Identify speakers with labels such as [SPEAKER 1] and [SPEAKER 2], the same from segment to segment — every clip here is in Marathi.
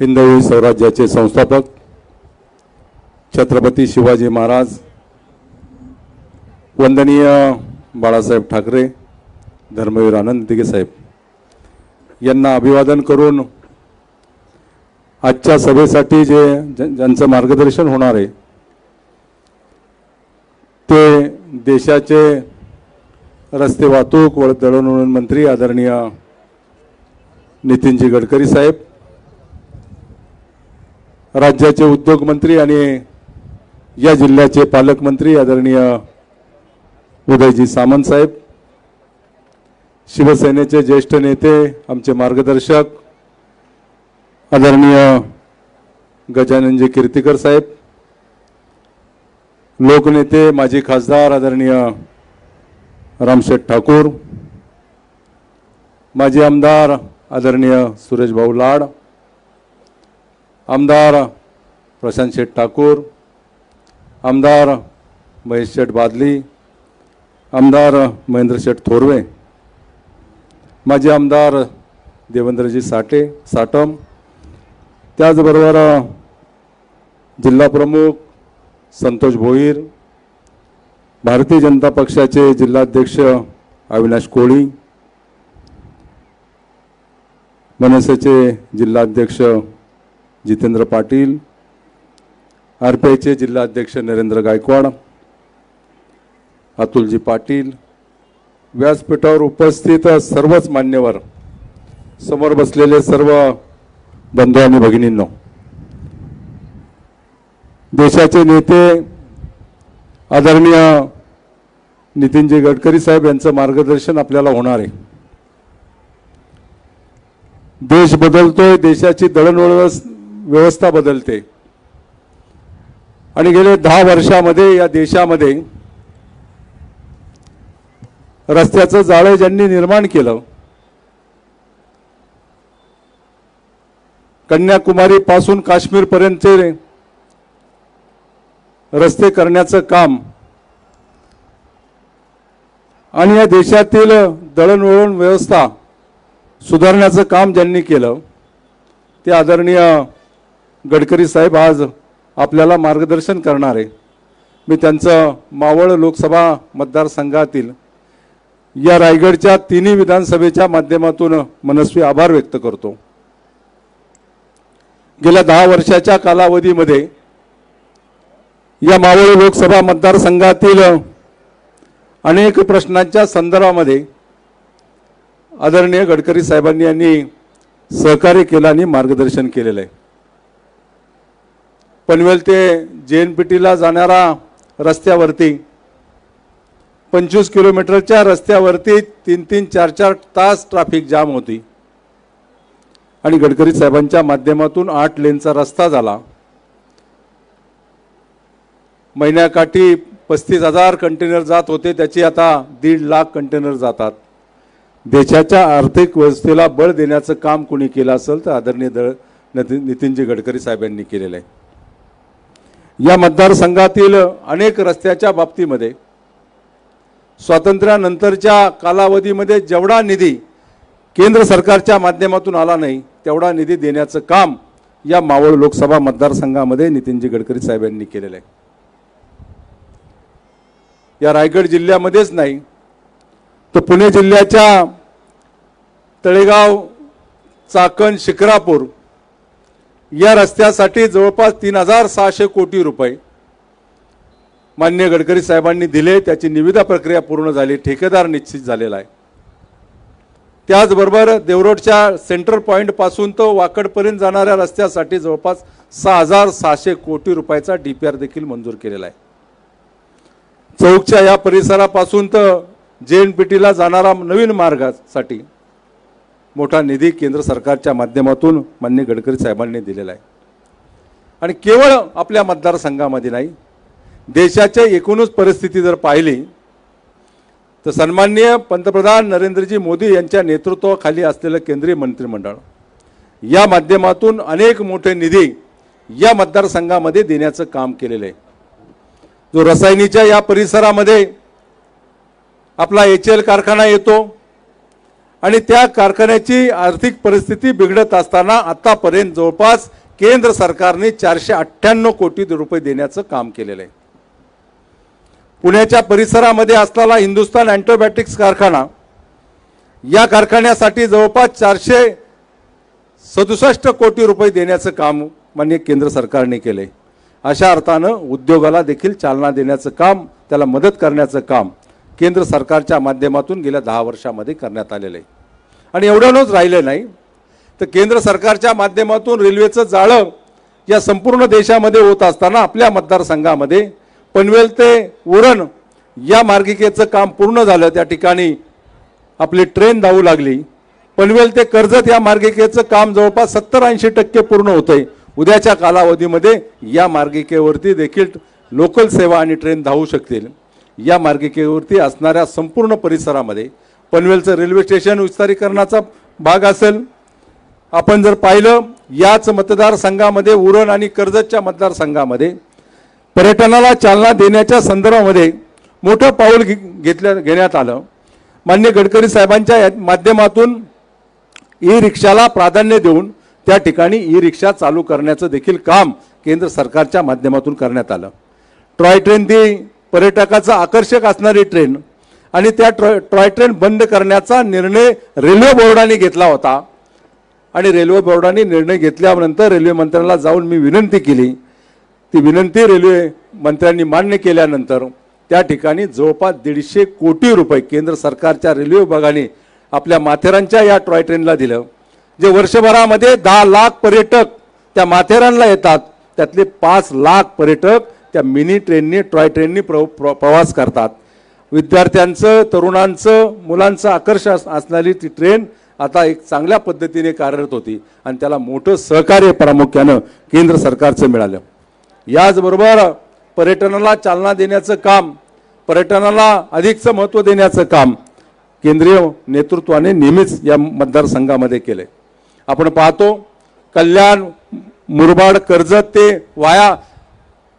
[SPEAKER 1] हिंदवी स्वराज्याचे संस्थापक छत्रपती शिवाजी महाराज वंदनीय बाळासाहेब ठाकरे धर्मवीर आनंद दिघे साहेब. यांना अभिवादन करून आजच्या सभेसाठी जे ज्यांचं मार्गदर्शन होणार आहे ते देशाचे रस्ते वाहतूक व दळणवळण मंत्री आदरणीय नितीनजी गडकरी साहेब राज्याचे उद्योगमंत्री आणि या जिल्ह्याचे पालकमंत्री आदरणीय उदयजी सामंत साहेब शिवसेनेचे ज्येष्ठ नेते आमचे मार्गदर्शक आदरणीय गजाननजी कीर्तीकर साहेब लोकनेते माजी खासदार आदरणीय रामशेठ ठाकूर माजी आमदार आदरणीय सुरेश भाऊ लाड आमदार प्रशांत शेठ ठाकूर आमदार महेश शेठ बादली आमदार महेंद्र शेठ थोरवे माजी आमदार देवेंद्रजी साठे साटम त्याचबरोबर जिल्हा प्रमुख संतोष भोईर भारतीय जनता पक्षाचे जिल्हाध्यक्ष अविनाश कोळी मनसेचे जिल्हाध्यक्ष जितेंद्र पाटील आर पी आयचे जिल्हाध्यक्ष नरेंद्र गायकवाड अतुलजी पाटील व्यासपीठावर उपस्थित सर्वच मान्यवर समोर बसलेले सर्व बंधू आणि भगिनींनो देशाचे नेते आदरणीय नितीनजी गडकरी साहेब यांचं मार्गदर्शन आपल्याला होणार आहे. देश बदलतोय देशाची दळणवळण व्यवस्था बदलते. आणि गेले दहा वर्षामध्ये या देशामध्ये रस्त्याचं जाळं ज्यांनी निर्माण केलं कन्याकुमारी पासून रस्ते करण्याचं काम आणि या देशातील दळणवळण व्यवस्था सुधारण्याचं काम ज्यांनी केलं ते आदरणीय गडकरी साहेब आज आपल्याला मार्गदर्शन करणार. आहे मी त्यांचं मावळ लोकसभा मतदारसंघातील या रायगडच्या तिन्ही विधानसभेच्या माध्यमातून मनस्वी आभार व्यक्त करतो. गेल्या दहा वर्षाच्या कालावधीमध्ये या मावळ लोकसभा मतदारसंघातील अनेक प्रश्नांच्या संदर्भामध्ये आदरणीय गडकरी साहेबांनी यांनी सहकार्य केलं आणि मार्गदर्शन केलेलं आहे. पनवेल ते जे एन पी टीला जाणारा रस्त्यावरती. पंचवीस किलोमीटरच्या रस्त्यावरती तीन तीन चार चार तास ट्रॅफिक जाम होती. आणि गडकरी साहेबांच्या माध्यमातून आठ लेनचा रस्ता झाला. महिन्याकाठी पस्तीस हजार कंटेनर जात होते त्याची आता दीड लाख कंटेनर जातात. देशाच्या आर्थिक व्यवस्थेला बळ देण्याचं काम कोणी केलं असेल तर आदरणीय दळ नितीनजी गडकरी साहेबांनी केलेलं आहे. या मतदारसंघातील अनेक रस्त्याच्या बाबतीमध्ये स्वातंत्र्यानंतरच्या कालावधीमध्ये जेवढा निधी केंद्र सरकारच्या माध्यमातून आला नाही तेवढा निधी देण्याचं काम या मावळ लोकसभा मतदारसंघामध्ये नितीनजी गडकरी साहेबांनी केलेलं आहे. या रायगड जिल्ह्यामध्येच नाही तर पुणे जिल्ह्याच्या तळेगाव चाकण शिक्रापूर या रस्त्यासाठी जवळपास तीन हजार सहाशे कोटी रुपये मान्य गडकरी साहेबांनी दिले. त्याची निविदा प्रक्रिया पूर्ण झाली. ठेकेदार निश्चित झालेला आहे. त्याचबरोबर देवरोडच्या सेंट्रल पॉईंटपासून तो वाकडपर्यंत जाणाऱ्या रस्त्यासाठी जवळपास सहा हजार सहाशे कोटी रुपयाचा डी पी आर देखील मंजूर केलेला आहे. चौकच्या या परिसरापासून तर जे एन पी टीला जाणारा नवीन मार्गासाठी मोठा निधी केंद्र सरकारच्या माध्यमातून मान्य गडकरी साहेबांनी दिलेला आहे. आणि केवळ आपल्या मतदारसंघामध्ये नाही देशाच्या एकूणच परिस्थिती जर पाहिली तर सन्माननीय पंतप्रधान नरेंद्रजी मोदी यांच्या नेतृत्वाखाली असलेलं केंद्रीय मंत्रिमंडळ या माध्यमातून अनेक मोठे निधी या मतदारसंघामध्ये देण्याचं काम केलेलं आहे. जो रसायनीच्या या परिसरामध्ये आपला एच एल कारखाना येतो आणि त्या कारखान्याची आर्थिक परिस्थिती बिघडत असताना आतापर्यंत जवळपास केंद्र सरकारने चारशे अठ्ठ्याण्णव कोटी रुपये देण्याचं काम केलेलं आहे. पुण्याच्या परिसरामध्ये असलेला हिंदुस्तान अँटोबॅटिक्स कारखाना या कारखान्यासाठी जवळपास चारशे सदुसष्ट कोटी रुपये देण्याचं काम मान्य केंद्र सरकारने केले अशा अर्थानं उद्योगाला देखील चालना देण्याचं काम त्याला मदत करण्याचं काम केंद्र सरकारच्या माध्यमातून गेल्या दहा वर्षामध्ये करण्यात आलेलं आहे. आणि एवढ्यानंच राहिलं नाही. तर केंद्र सरकारच्या माध्यमातून रेल्वेचं जाळं या संपूर्ण देशामध्ये होत असताना आपल्या मतदारसंघामध्ये पनवेल ते उरण या मार्गिकेचं काम पूर्ण झालं. त्या ठिकाणी आपली ट्रेन धावू लागली. पनवेल ते कर्जत या मार्गिकेचं काम जवळपास सत्तर ऐंशी टक्के पूर्ण होतंय. उद्याच्या कालावधीमध्ये या मार्गिकेवरती देखील लोकल सेवा आणि ट्रेन धावू शकतील. या मार्गिकेवरती असणाऱ्या संपूर्ण परिसरामध्ये पनवेलचं रेल्वे स्टेशन विस्तारीकरणाचा भाग असेल. आपण जर पाहिलं याच मतदारसंघामध्ये उरण आणि कर्जतच्या मतदारसंघामध्ये पर्यटनाला चालना देण्याच्या संदर्भामध्ये मोठं पाऊल घे- घेतल्या घेण्यात आलं. मान्य गडकरी साहेबांच्या या- माध्यमातून ई रिक्षाला प्राधान्य देऊन त्या ठिकाणी ई रिक्षा चालू करण्याचं देखील काम केंद्र सरकारच्या माध्यमातून करण्यात आलं. ट्रॉय ट्रेन ती पर्यटकाचं आकर्षक असणारी ट्रेन आणि त्या ट्रॉय ट्रॉय ट्रेन बंद करण्याचा निर्णय रेल्वे बोर्डाने घेतला होता. आणि रेल्वे बोर्डाने निर्णय घेतल्यानंतर रेल्वे मंत्र्यांना जाऊन मी विनंती केली. ती विनंती रेल्वे मंत्र्यांनी मान्य केल्यानंतर त्या ठिकाणी जवळपास दीडशे कोटी रुपये केंद्र सरकारच्या रेल्वे विभागाने आपल्या माथेरानच्या या टॉय ट्रेनला दिलं. जे वर्षभरामध्ये दहा लाख पर्यटक त्या माथेरानला येतात. त्यातले पाच लाख पर्यटक त्या मिनी ट्रेननी टॉय ट्रेननी प्र प्र- प्रवास करतात. विद्यार्थ्यांचं तरुणांचं मुलांचं आकर्षण असणारी ती ट्रेन आता एक चांगल्या पद्धतीने कार्यरत होती. आणि त्याला मोठं सहकार्य प्रामुख्यानं केंद्र सरकारचं मिळालं. याचबरोबर पर्यटनाला चालना देण्याचं काम पर्यटनाला अधिकचं महत्त्व देण्याचं काम केंद्रीय नेतृत्वाने नेहमीच या मतदारसंघामध्ये केले आपण पाहतो कल्याण मुरबाड कर्जत ते वाया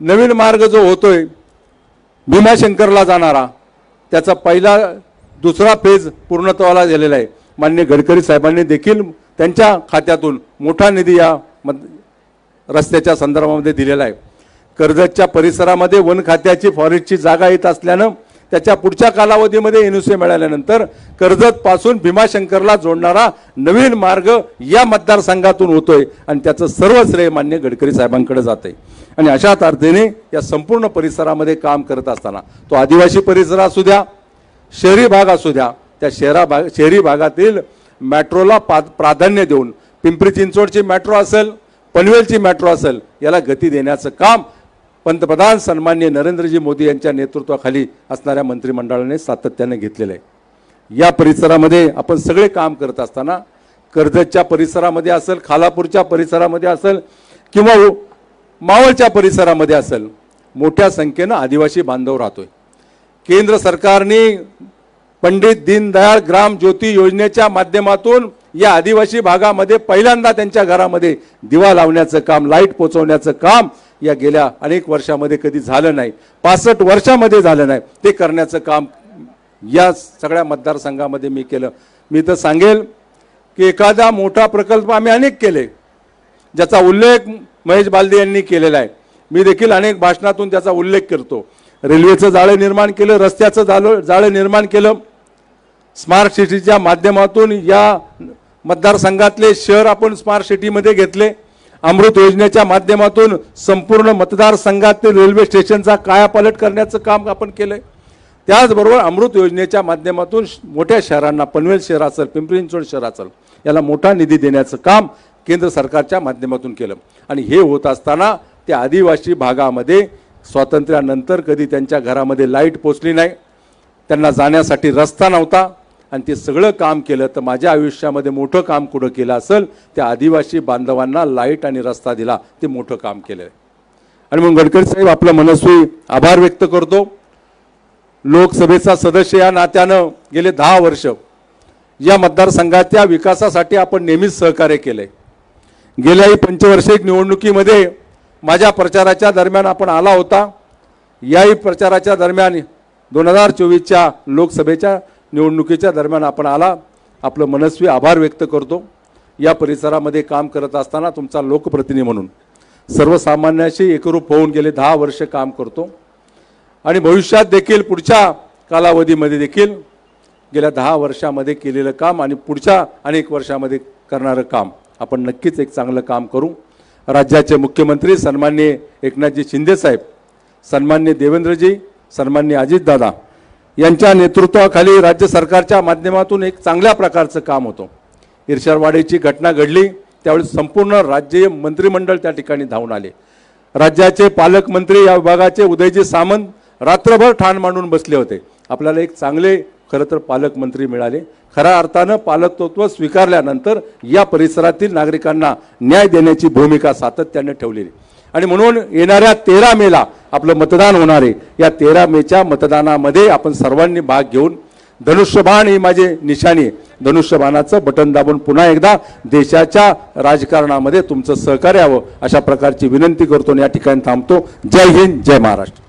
[SPEAKER 1] नवीन मार्ग जो होतोय भीमाशंकरला जाणारा त्याचा पहिला दुसरा फेज पूर्णत्वाला झालेला आहे. मान्य गडकरी साहेबांनी देखील त्यांच्या खात्यातून मोठा निधी या रस्त्याच्या संदर्भामध्ये दिलेला आहे. कर्जतच्या परिसरामध्ये वन खात्याची फॉरेस्टची जागा येत असल्यानं त्याच्या पुढच्या कालावधीमध्ये एनओसी मिळाल्यानंतर कर्जतपासून भीमाशंकरला जोडणारा नवीन मार्ग या मतदारसंघातून होतोय आणि त्याचं सर्व श्रेय मान्य गडकरी साहेबांकडे जात आहे आणि अशा अर्थाने या संपूर्ण परिसरामध्ये काम करत असताना तो आदिवासी परिसर असू द्या शहरी भाग असू द्या त्या शहरा भाग शहरी भागातील मॅट्रोला पा प्राधान्य देऊन पिंपरी चिंचवडची मॅट्रो असेल पनवेलची मॅट्रो असेल याला गती देण्याचं काम पंतप्रधान सन्मान्य नरेंद्रजी मोदी यांच्या नेतृत्वाखाली असणाऱ्या मंत्रिमंडळाने सातत्याने घेतलेलं आहे. या परिसरामध्ये आपण सगळे काम करत असताना कर्जतच्या परिसरामध्ये असेल खालापूरच्या परिसरामध्ये असेल किंवा मावळच्या परिसरामध्ये असेल मोठ्या संख्येनं आदिवासी बांधव राहतोय. केंद्र सरकारने पंडित दीनदयाळ ग्राम ज्योती योजनेच्या माध्यमातून या आदिवासी भागामध्ये पहिल्यांदा त्यांच्या घरामध्ये दिवा लावण्याचं काम लाइट पोचवण्याचं काम या गेल्या अनेक वर्षामध्ये कधी झालं नाही. पासष्ट वर्षामध्ये झालं नाही. ते करण्याचं काम या सगळ्या मतदारसंघामध्ये मी केलं. मी तर सांगेल की एखादा मोठा प्रकल्प आम्ही अनेक केले. ज्याचा उल्लेख महेश बालदे यांनी केलेला आहे. मी देखील अनेक भाषणातून त्याचा उल्लेख करतो. रेल्वेचं जाळं निर्माण केलं रस्त्याचं जाळं जाळं निर्माण केलं. स्मार्ट सिटीच्या माध्यमातून या मतदारसंघातले शहर आपण स्मार्ट सिटीमध्ये घेतले. अमृत योजनेच्या माध्यमातून संपूर्ण मतदारसंघातील रेल्वे स्टेशनचा कायापालट करण्याचं काम आपण केलं आहे त्याचबरोबर अमृत योजनेच्या माध्यमातून मोठ्या शहरांना पनवेल शहर असेल पिंपरी चिंचवड शहर असेल याला मोठा निधी देण्याचं काम केंद्र सरकारच्या माध्यमातून केलं. आणि हे होत असताना त्या आदिवासी भागामध्ये स्वातंत्र्यानंतर कधी त्यांच्या घरामध्ये लाइट पोचली नाही त्यांना जाण्यासाठी रस्ता नव्हता आणि ते सगळं काम केलं. तर माझ्या आयुष्यामध्ये मोठं काम कुठं केलं असेल त्या आदिवासी बांधवांना लाइट आणि रस्ता दिला. ते मोठं काम केलं आहे आणि मग गडकरी साहेब आपलं मनस्वी आभार व्यक्त करतो. लोकसभेचा सदस्य या नात्यानं गेले दहा वर्ष. या मतदारसंघाच्या विकासासाठी आपण नेहमीच सहकार्य केलं आहे गेल्याही पंचवर्षिक निवडणुकीमध्ये माझ्या प्रचाराच्या दरम्यान आपण आला होता. याही प्रचाराच्या दरम्यान दोन हजार चोवीसच्या लोकसभेच्या निवडणुकीच्या दरम्यान आपण आला. आपलं मनस्वी आभार व्यक्त करतो. या परिसरामध्ये काम करत असताना तुमचा लोकप्रतिनिधी म्हणून सर्वसामान्याशी एकरूप होऊन गेले दहा वर्ष काम करतो. आणि भविष्यात देखील पुढच्या कालावधीमध्ये देखील गेल्या दहा वर्षामध्ये केलेलं काम आणि पुढच्या अनेक वर्षामध्ये करणारं काम आपण नक्कीच एक चांगलं काम करू. राज्याचे मुख्यमंत्री सन्मान्य एकनाथजी शिंदेसाहेब सन्मान्य देवेंद्रजी सन्मान्य अजितदादा यांच्या नेतृत्वाखाली राज्य सरकारच्या माध्यमातून एक चांगल्या प्रकारचं काम होतं. इर्षारवाडीची घटना घडली त्यावेळी संपूर्ण राज्य मंत्रिमंडळ त्या ठिकाणी धावून आले. राज्याचे पालकमंत्री या विभागाचे उदयजी सामंत रात्रभर ठाण मांडून बसले होते. आपल्याला एक चांगले खरं तर पालकमंत्री मिळाले. खऱ्या अर्थानं पालकत्व स्वीकारल्यानंतर या परिसरातील नागरिकांना न्याय देण्याची भूमिका सातत्याने ठेवलेली आणि म्हणून येणाऱ्या तेरा मेला आपलं मतदान होणार आहे. या तेरा मेच्या मतदानामध्ये आपण सर्वांनी भाग घेऊन धनुष्यबाण ही माझी निशाणी आहे. धनुष्यबाणाचं बटन दाबून पुन्हा एकदा देशाच्या राजकारणामध्ये तुमचं सहकार्य यावं अशा प्रकारची विनंती करतो आणि या ठिकाणी थांबतो. जय हिंद जय महाराष्ट्र.